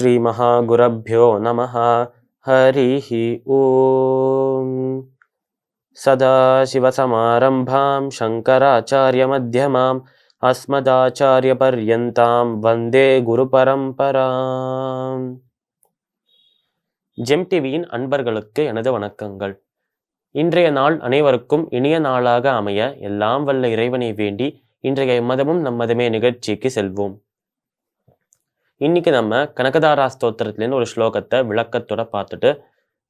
श्रीमहागुरभ्यो नमः हरिः ॐ सदाशिवसमारम्भां शङ्कराचार्यमध्यमाम् अस्मदाचार्यपर्यन्तां வந்தே குருபரம்பராம் ஜெம் டிவியின் அன்பர்களுக்கு எனது வணக்கங்கள் இன்றைய நாள் அனைவருக்கும் இனிய நாளாக அமைய எல்லாம் வல்ல இறைவனை வேண்டி இன்றைய மதமும் நம் மதமே நிகழ்ச்சிக்கு செல்வோம் இன்றைக்கி நம்ம கனகதாரா ஸ்தோத்திரத்துலேருந்து ஒரு ஸ்லோகத்தை விளக்கத்தோட பார்த்துட்டு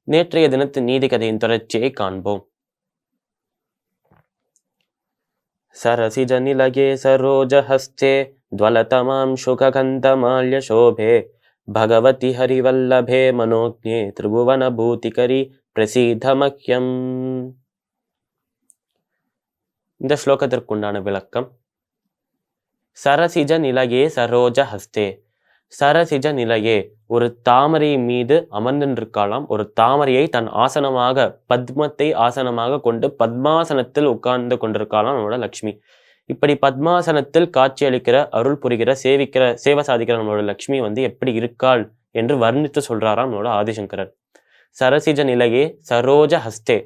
நேற்றைய தினத்து நீதி கதையின் தொடர்ச்சியை காண்போம். சரசிஜ நிலகே சரோஜஹஸ்தே துவலதமாம் சுககந்தமால்ய சோபே பகவதி ஹரிவல்லபே மனோஜே திரிபுவன பூதிகரி பிரசீதமக்கியம் இந்த ஸ்லோகத்திற்குண்டான விளக்கம். சரசிஜ நிலகே சரோஜ ஹஸ்தே சரசிஜ நிலையே. ஒரு தாமரை மீது அமர்ந்திருக்கலாம். ஒரு தாமரையை தன் ஆசனமாக பத்மத்தை ஆசனமாக கொண்டு பத்மாசனத்தில் உட்கார்ந்து கொண்டிருக்கலாம் நம்மளோட லக்ஷ்மி. இப்படி பத்மாசனத்தில் காட்சியளிக்கிற அருள் புரிகிற சேவிக்கிற சேவை சாதிக்கிற நம்மளோட லக்ஷ்மி வந்து எப்படி இருக்காள் என்று வர்ணித்து சொல்றாராம் நம்மளோட ஆதிசங்கரர். சரசிஜ நிலையே சரோஜ ஹஸ்தே.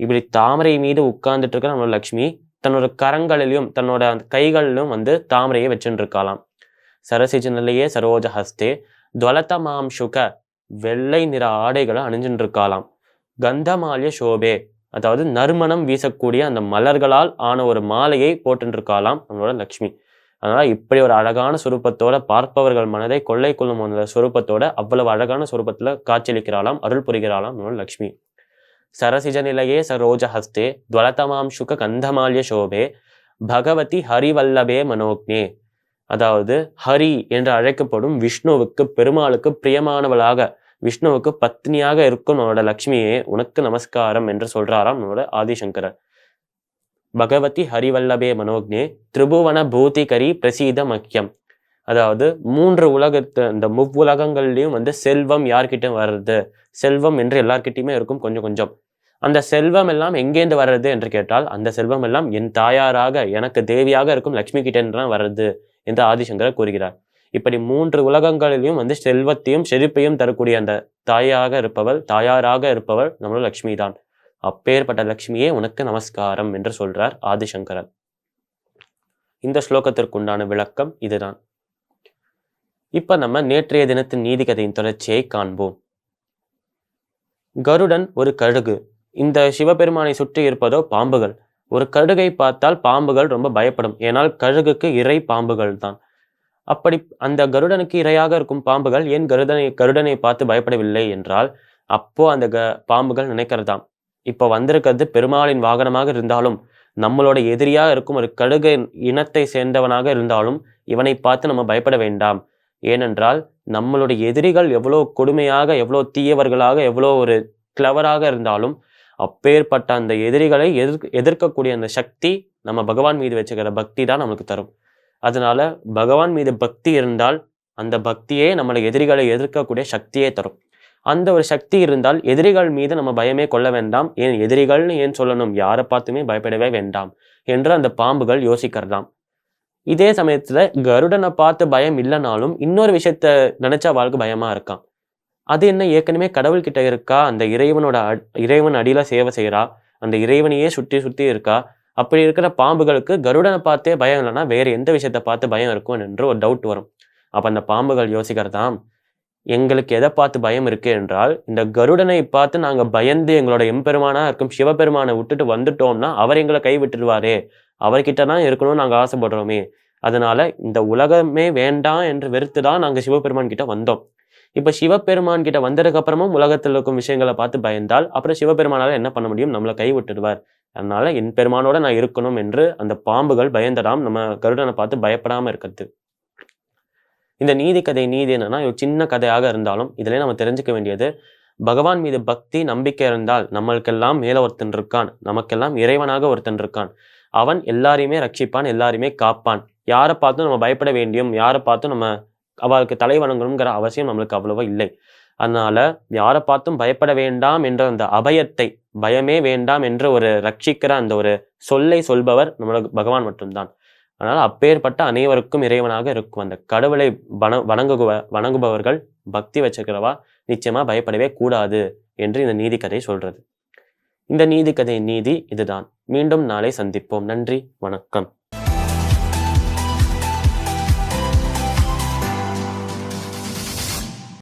இப்படி தாமரை மீது உட்கார்ந்துட்டு இருக்கிற நம்மளோட லக்ஷ்மி தன்னோட கரங்களிலும் தன்னோட கைகளிலும் வந்து தாமரையை வச்சுட்டு இருக்கலாம் சரசிஜனிலேயே சரோஜஹஸ்தே. சரோஜ ஹஸ்தே சுக வெள்ளை நிற ஆடைகளை அணிஞ்சுட்டு இருக்காளாம் கந்தமாலிய சோபே அதாவது நறுமணம் வீசக்கூடிய அந்த மலர்களால் ஆன ஒரு மாலையை போட்டு இருக்காளாம் நம்மளோட லக்ஷ்மி. அதனால இப்படி ஒரு அழகான சுரூபத்தோட பார்ப்பவர்கள் மனதை கொள்ளை கொள்ளும் அந்த சுரூபத்தோட அவ்வளவு அழகான சுரூபத்துல காட்சியளிக்கிறாளாம் அருள் புரிகிறாளாம் நம்மளோட லக்ஷ்மி. சரசிஜ நிலையே சரோஜ ஹஸ்தே துவலதமாம் சுக கந்தமாலிய சோபே பகவதி ஹரிவல்லபே மனோக்னே. அதாவது ஹரி என்று அழைக்கப்படும் விஷ்ணுவுக்கு பெருமாளுக்கு பிரியமானவளாக விஷ்ணுவுக்கு பத்னியாக இருக்கும் நம்மளோட லக்ஷ்மியே உனக்கு நமஸ்காரம் என்று சொல்றாராம் நம்மளோட ஆதிசங்கரர். பகவதி ஹரிவல்லபே மனோக்னே திரிபுவன பூதிகரி பிரசீத மக்கியம் அதாவது மூன்று உலகத்து இந்த முவ்வுலகங்கள்லையும் வந்து செல்வம் யார்கிட்ட வர்றது செல்வம் என்று எல்லார்கிட்டயுமே இருக்கும் கொஞ்சம் கொஞ்சம். அந்த செல்வம் எல்லாம் எங்கேருந்து வர்றது என்று கேட்டால் அந்த செல்வம் எல்லாம் என் தாயாராக எனக்கு தேவியாக இருக்கும் லக்ஷ்மி கிட்ட வர்றது. என்று ஆதிசங்கரர் கூறுகிறார். இப்படி மூன்று உலகங்களிலும் வந்து செல்வத்தையும் செழிப்பையும் தரக்கூடிய அந்த தாயாக இருப்பவள் தாயாராக இருப்பவள் நம்மளோட லக்ஷ்மி தான் அப்பேற்பட்ட லக்ஷ்மியே உனக்கு நமஸ்காரம் என்று சொல்றார் ஆதிசங்கரர். இந்த ஸ்லோகத்திற்குண்டான விளக்கம் இதுதான். இப்ப நம்ம நேற்றைய தினத்தின் நீதி கதையின் தொடர்ச்சியை காண்போம். கருடன் ஒரு கழுகு. இந்த சிவபெருமானை சுற்றி இருப்பதோ பாம்புகள். ஒரு கழுகை பார்த்தால் பாம்புகள் ரொம்ப பயப்படும். ஏனால் கழுகுக்கு இறை பாம்புகள் தான் அப்படி அந்த கருடனுக்கு இரையாக இருக்கும் பாம்புகள் ஏன் கருடனை கருடனை பார்த்து பயப்படவில்லை என்றால் அப்போ அந்த க பாம்புகள் நினைக்கிறதாம். இப்போ வந்திருக்கிறது பெருமாளின் வாகனமாக இருந்தாலும் நம்மளோட எதிரியாக இருக்கும் ஒரு கழுகு இனத்தை சேர்ந்தவனாக இருந்தாலும் இவனை பார்த்து நம்ம பயப்பட வேண்டாம். ஏனென்றால் நம்மளுடைய எதிரிகள் எவ்வளோ கொடுமையாக எவ்வளோ தீயவர்களாக எவ்வளோ ஒரு கிளவராக இருந்தாலும் அப்பேற்பட்ட அந்த எதிரிகளை எதிர்க்க எதிர்க்கக்கூடிய அந்த சக்தி நம்ம பகவான் மீது வச்சுக்கிற பக்தி தான் நமக்கு தரும். அதனால பகவான் மீது பக்தி இருந்தால் அந்த பக்தியே நம்மளை எதிரிகளை எதிர்க்கக்கூடிய சக்தியே தரும். அந்த ஒரு சக்தி இருந்தால் எதிரிகள் மீது நம்ம பயமே கொள்ள வேண்டாம். ஏன் எதிரிகள்னு ஏன் சொல்லணும்? யாரை பார்த்துமே பயப்படவே வேண்டாம் என்று அந்த பாம்புகள் யோசிக்கிறதாம். இதே சமயத்துல கருடனை பார்த்து பயம் இல்லைனாலும் இன்னொரு விஷயத்த நினைச்சா வாழ்க்கை பயமா இருக்கான் அது என்ன ஏற்கனவே கடவுள்கிட்ட இருக்கா? அந்த இறைவனோட இறைவன் அடியில் சேவை செய்கிறா அந்த இறைவனையே சுற்றி சுற்றி இருக்கா? அப்படி இருக்கிற பாம்புகளுக்கு கருடனை பார்த்தே பயம் இல்லைன்னா வேறு எந்த விஷயத்த பார்த்து பயம் இருக்கும் என்று ஒரு டவுட் வரும். அப்போ அந்த பாம்புகள் யோசிக்கிறதாம் எங்களுக்கு எதை பார்த்து பயம் இருக்கு என்றால் இந்த கருடனை பார்த்து நாங்கள் பயந்து எங்களோட எம்பெருமானா இருக்கும் சிவபெருமானை விட்டுட்டு வந்துட்டோம்னா அவர் எங்களை கை விட்டுடுவாரே. அவர்கிட்ட தான் இருக்கணும்னு நாங்கள் ஆசைப்படுறோமே. அதனால இந்த உலகமே வேண்டாம் என்று வெறுத்து தான் நாங்கள் சிவபெருமான் கிட்ட வந்தோம். இப்ப சிவபெருமான் கிட்ட வந்ததுக்கு அப்புறமும் உலகத்தில் இருக்கும் விஷயங்களை பார்த்து பயந்தால் அப்புறம் சிவபெருமானால என்ன பண்ண முடியும்? நம்மளை கை விட்டுடுவார் அதனால என் பெருமானோட நான் இருக்கணும் என்று அந்த பாம்புகள் பயந்ததாம் நம்ம கருடனை பார்த்து பயப்படாம இருக்கிறது. இந்த நீதி கதை நீதி என்னன்னா ஒரு சின்ன கதையாக இருந்தாலும் இதுல நம்ம தெரிஞ்சுக்க வேண்டியது பகவான் மீது பக்தி நம்பிக்கை இருந்தால் நம்மளுக்கெல்லாம் மேல ஒருத்தன் இருக்கான். நமக்கெல்லாம் இறைவனாக ஒருத்தன் இருக்கான். அவன் எல்லாரையுமே ரட்சிப்பான் எல்லாரையுமே காப்பான். யாரை பார்த்தும் நம்ம பயப்பட வேண்டியும் யாரை பார்த்தும் நம்ம அவளுக்கு தலை வணங்கணுங்கிற அவசியம் நம்மளுக்கு அவ்வளவா இல்லை. அதனால யாரை பார்த்தும் பயப்பட வேண்டாம் என்ற அந்த அபயத்தை பயமே வேண்டாம் என்ற ஒரு ரட்சிக்கிற அந்த ஒரு சொல்லை சொல்பவர் நம்மளோட பகவான் மட்டும்தான். அதனால் அப்பேற்பட்ட அனைவருக்கும் இறைவனாக இருக்கும். அந்த கடவுளை வன வணங்குவ வணங்குபவர்கள் பக்தி வச்சிருக்கிறவா நிச்சயமா பயப்படவே கூடாது என்று இந்த நீதி கதை சொல்றது. இந்த நீதி கதை நீதி இதுதான். மீண்டும் நாளை சந்திப்போம். நன்றி வணக்கம்.